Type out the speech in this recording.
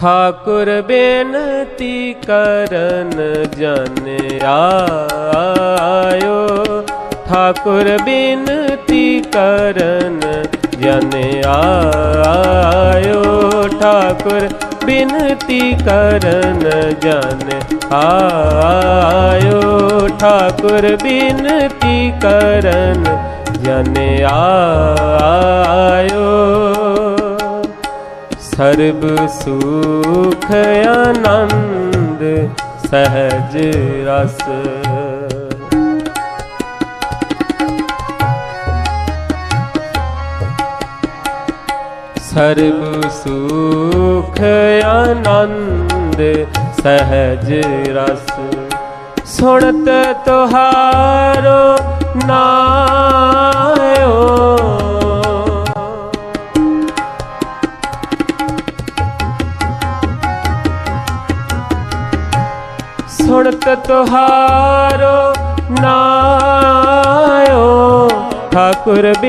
ਠਾਕੁਰ ਬੇਨਤੀ ਕਰਨ ਜਨ ਠਾਕੁਰ ਬੇਨਤੀ ਕਰਨ ਜਨ ਠਾਕੁਰ ਬੇਨਤੀ ਕਰਨ ਜਨ ਆਇਓ ਠਾਕੁਰ ਬੇਨਤੀ ਕਰਨ ਜਨ ਸਰਬ ਸੁਖ ਆਨੰਦ ਸਹਿਜ ਰਸ। ਸਰਬ ਸੁਖ ਆਨੰਦ ਸਹਿਜ ਰਸ। ਸੁਣਤ ਤੁਹਾਰੋ ਨਾਇਓ ਸੁਣਤ ਤੁਹਾਰੋ ਨਾਇਓ ਠਾਕੁਰ ਬਿ